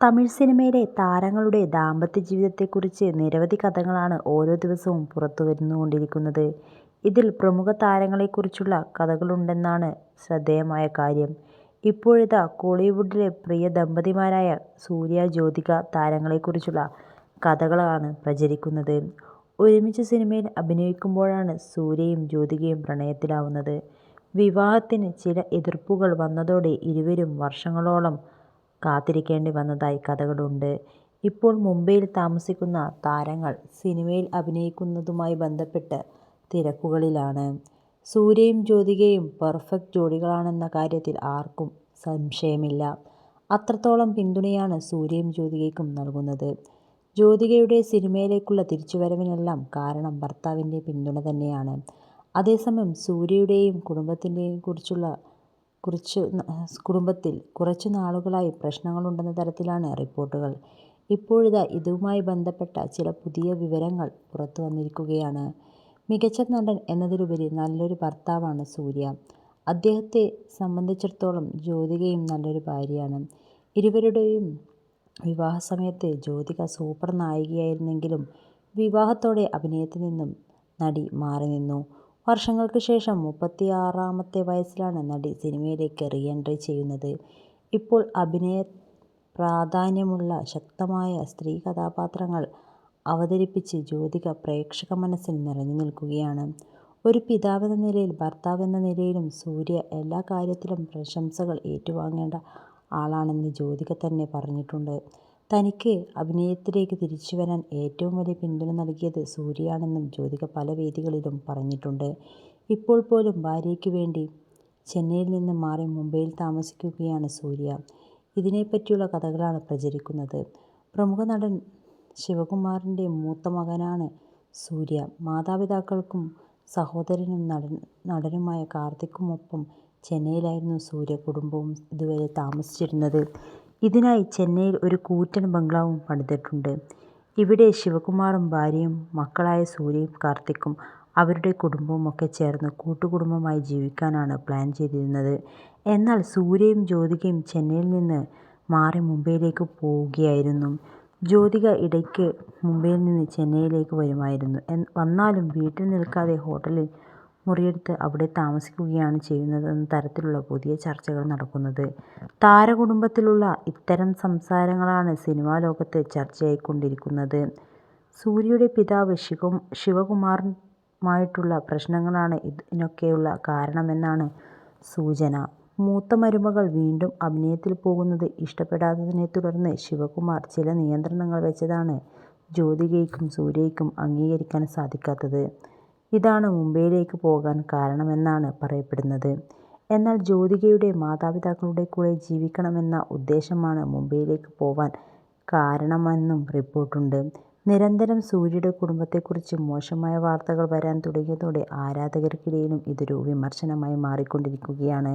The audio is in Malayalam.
തമിഴ് സിനിമയിലെ താരങ്ങളുടെ ദാമ്പത്യ ജീവിതത്തെക്കുറിച്ച് നിരവധി കഥകളാണ് ഓരോ ദിവസവും പുറത്തു വരുന്നുകൊണ്ടിരിക്കുന്നത് ഇതിൽ പ്രമുഖ താരങ്ങളെക്കുറിച്ചുള്ള കഥകളുണ്ടെന്നാണ് ശ്രദ്ധേയമായ കാര്യം. ഇപ്പോഴിതാ കോളിവുഡിലെ പ്രിയ ദമ്പതിമാരായ സൂര്യ-ജ്യോതിക താരങ്ങളെക്കുറിച്ചുള്ള കഥകളാണ് പ്രചരിക്കുന്നത്. ഒരുമിച്ച് സിനിമയിൽ അഭിനയിക്കുമ്പോഴാണ് സൂര്യയും ജ്യോതികയും പ്രണയത്തിലാവുന്നത്. വിവാഹത്തിന് ചില എതിർപ്പുകൾ വന്നതോടെ ഇരുവരും വർഷങ്ങളോളം കാത്തിരിക്കേണ്ടി വന്നതായി കഥകളുണ്ട്. ഇപ്പോൾ മുംബൈയിൽ താമസിക്കുന്ന താരങ്ങൾ സിനിമയിൽ അഭിനയിക്കുന്നതുമായി ബന്ധപ്പെട്ട് തിരക്കുകളിലാണ്. സൂര്യയും ജ്യോതികയും പെർഫെക്റ്റ് ജോഡികളാണെന്ന കാര്യത്തിൽ ആർക്കും സംശയമില്ല. അത്രത്തോളം പിന്തുണയാണ് സൂര്യയും ജ്യോതികയ്ക്കും നൽകുന്നത്. ജ്യോതികയുടെ സിനിമയിലേക്കുള്ള തിരിച്ചുവരവിനെല്ലാം കാരണം ഭർത്താവിന്റെ പിന്തുണ തന്നെയാണ്. അതേസമയം സൂര്യയുടെയും കുടുംബത്തിൽ കുറച്ചു നാളുകളായി പ്രശ്നങ്ങളുണ്ടെന്ന തരത്തിലാണ് റിപ്പോർട്ടുകൾ. ഇപ്പോഴിതാ ഇതുമായി ബന്ധപ്പെട്ട ചില പുതിയ വിവരങ്ങൾ പുറത്തു വന്നിരിക്കുകയാണ്. മികച്ച നടൻ എന്നതിലുപരി നല്ലൊരു ഭർത്താവാണ് സൂര്യ. അദ്ദേഹത്തെ സംബന്ധിച്ചിടത്തോളം ജ്യോതികയും നല്ലൊരു ഭാര്യയാണ്. ഇരുവരുടെയും വിവാഹസമയത്ത് ജ്യോതിക സൂപ്പർ നായികയായിരുന്നെങ്കിലും വിവാഹത്തോടെ അഭിനയത്തിൽ നിന്നും നടി മാറിനിന്നു. വർഷങ്ങൾക്ക് ശേഷം മുപ്പത്തിയാറാമത്തെ വയസ്സിലാണ് നടി സിനിമയിലേക്ക് റീ എൻട്രി ചെയ്യുന്നത്. ഇപ്പോൾ അഭിനയ പ്രാധാന്യമുള്ള ശക്തമായ സ്ത്രീ കഥാപാത്രങ്ങൾ അവതരിപ്പിച്ച് ജ്യോതിക പ്രേക്ഷക മനസ്സിൽ നിറഞ്ഞു നിൽക്കുകയാണ് ഒരു പിതാവെന്ന നിലയിലും ഭർത്താവെന്ന നിലയിലും സൂര്യ എല്ലാ കാര്യത്തിലും പ്രശംസകൾ ഏറ്റുവാങ്ങേണ്ട ആളാണെന്ന് ജ്യോതിക തന്നെ പറഞ്ഞിട്ടുണ്ട്. തനിക്ക് അഭിനയത്തിലേക്ക് തിരിച്ചുവരാൻ ഏറ്റവും വലിയ പിന്തുണ നൽകിയത് സൂര്യയാണെന്നും ജ്യോതിക പല വേദികളിലും പറഞ്ഞിട്ടുണ്ട്. ഇപ്പോൾ പോലും ഭാര്യയ്ക്ക് വേണ്ടി ചെന്നൈയിൽ നിന്ന് മാറി മുംബൈയിൽ താമസിക്കുകയാണ് സൂര്യ. ഇതിനെപ്പറ്റിയുള്ള കഥകളാണ് പ്രചരിക്കുന്നത്. പ്രമുഖ നടൻ ശിവകുമാറിന്റെ മൂത്ത മകനാണ് സൂര്യ. മാതാപിതാക്കൾക്കും സഹോദരനും നടനുമായ കാർത്തിക്കുമൊപ്പം ചെന്നൈയിലായിരുന്നു സൂര്യ കുടുംബവും ഇതുവരെ താമസിച്ചിരുന്നത്. ഇതിനായി ചെന്നൈയിൽ ഒരു കൂറ്റൻ ബംഗ്ലാവും പണിതിട്ടുണ്ട്. ഇവിടെ ശിവകുമാറും ഭാര്യയും മക്കളായ സൂര്യയും കാർത്തിക്കും അവരുടെ കുടുംബവും ഒക്കെ ചേർന്ന് കൂട്ടുകുടുംബമായി ജീവിക്കാനാണ് പ്ലാൻ ചെയ്തിരുന്നത്. എന്നാൽ സൂര്യയും ജ്യോതികയും ചെന്നൈയിൽ നിന്ന് മാറി മുംബൈയിലേക്ക് പോവുകയായിരുന്നു. ജ്യോതിക ഇടയ്ക്ക് മുംബൈയിൽ നിന്ന് ചെന്നൈയിലേക്ക് വരുമായിരുന്നു. വന്നാലും വീട്ടിൽ നിൽക്കാതെ ഹോട്ടലിൽ മുറിയെടുത്ത് അവിടെ താമസിക്കുകയാണ് ചെയ്യുന്നതെന്ന തരത്തിലുള്ള പുതിയ ചർച്ചകൾ നടക്കുന്നത്. താരകുടുംബത്തിലുള്ള ഇത്തരം സംസാരങ്ങളാണ് സിനിമാ ലോകത്ത് ചർച്ചയായിക്കൊണ്ടിരിക്കുന്നത്. സൂര്യയുടെ പിതാവ് ശിവ ശിവകുമാറുമായിട്ടുള്ള പ്രശ്നങ്ങളാണ് ഇതിനൊക്കെയുള്ള കാരണമെന്നാണ് സൂചന. മൂത്ത മരുമകൾ വീണ്ടും അഭിനയത്തിൽ പോകുന്നത് ഇഷ്ടപ്പെടാത്തതിനെ തുടർന്ന് ശിവകുമാർ ചില നിയന്ത്രണങ്ങൾ വെച്ചതാണ് ജ്യോതികയ്ക്കും സൂര്യയ്ക്കും അംഗീകരിക്കാൻ സാധിക്കാത്തത്. ഇതാണ് മുംബൈയിലേക്ക് പോകാൻ കാരണമെന്നാണ് പറയപ്പെടുന്നത്. എന്നാൽ ജ്യോതികയുടെ മാതാപിതാക്കളുടെ കൂടെ ജീവിക്കണമെന്ന ഉദ്ദേശമാണ് മുംബൈയിലേക്ക് പോവാൻ കാരണമെന്നും റിപ്പോർട്ടുണ്ട്. നിരന്തരം സൂര്യയുടെ കുടുംബത്തെക്കുറിച്ച് മോശമായ വാർത്തകൾ വരാൻ തുടങ്ങിയതോടെ ആരാധകർക്കിടയിലും ഇതൊരു വിമർശനമായി മാറിക്കൊണ്ടിരിക്കുകയാണ്.